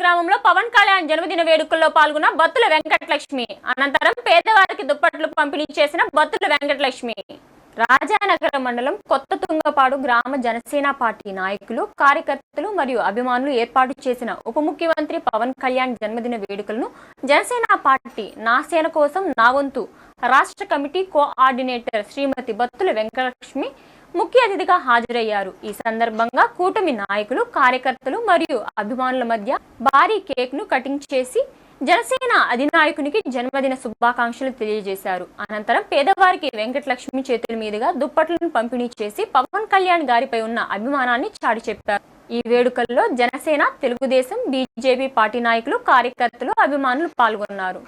గ్రామంలో పవన్ కళ్యాణ్ జన్మదిన వేడుకల్లో పాల్గొన్న బత్తుల వెంకటలక్ష్మి. అనంతరం పేదవారికి దుప్పట్లు పంపిణీ చేసిన బత్తుల వెంకటలక్ష్మి. రాజానగర మండలం కొత్త తుంగపాడు గ్రామ జనసేన పార్టీ నాయకులు కార్యకర్తలు మరియు అభిమానులు ఏర్పాటు చేసిన ఉప ముఖ్యమంత్రి పవన్ కళ్యాణ్ జన్మదిన వేడుకలను జనసేన పార్టీ నాసేన కోసం నా వంతు రాష్ట్ర కమిటీ కోఆర్డినేటర్ శ్రీమతి బత్తుల వెంకటలక్ష్మి ముఖ్య అతిథిగా హాజరయ్యారు. ఈ సందర్భంగా కూటమి నాయకులు కార్యకర్తలు మరియు అభిమానుల మధ్య భారీ కేక్ను కటింగ్ చేసి జనసేన అధినాయకునికి జన్మదిన శుభాకాంక్షలు తెలియజేశారు. అనంతరం పేదవారికి వెంకటలక్ష్మి చేతుల మీదుగా దుప్పట్లను పంపిణీ చేసి పవన్ కళ్యాణ్ గారిపై ఉన్న అభిమానాన్ని చాటి చెప్పారు. ఈ వేడుకల్లో జనసేన తెలుగుదేశం బీజేపీ పార్టీ నాయకులు కార్యకర్తలు అభిమానులు పాల్గొన్నారు.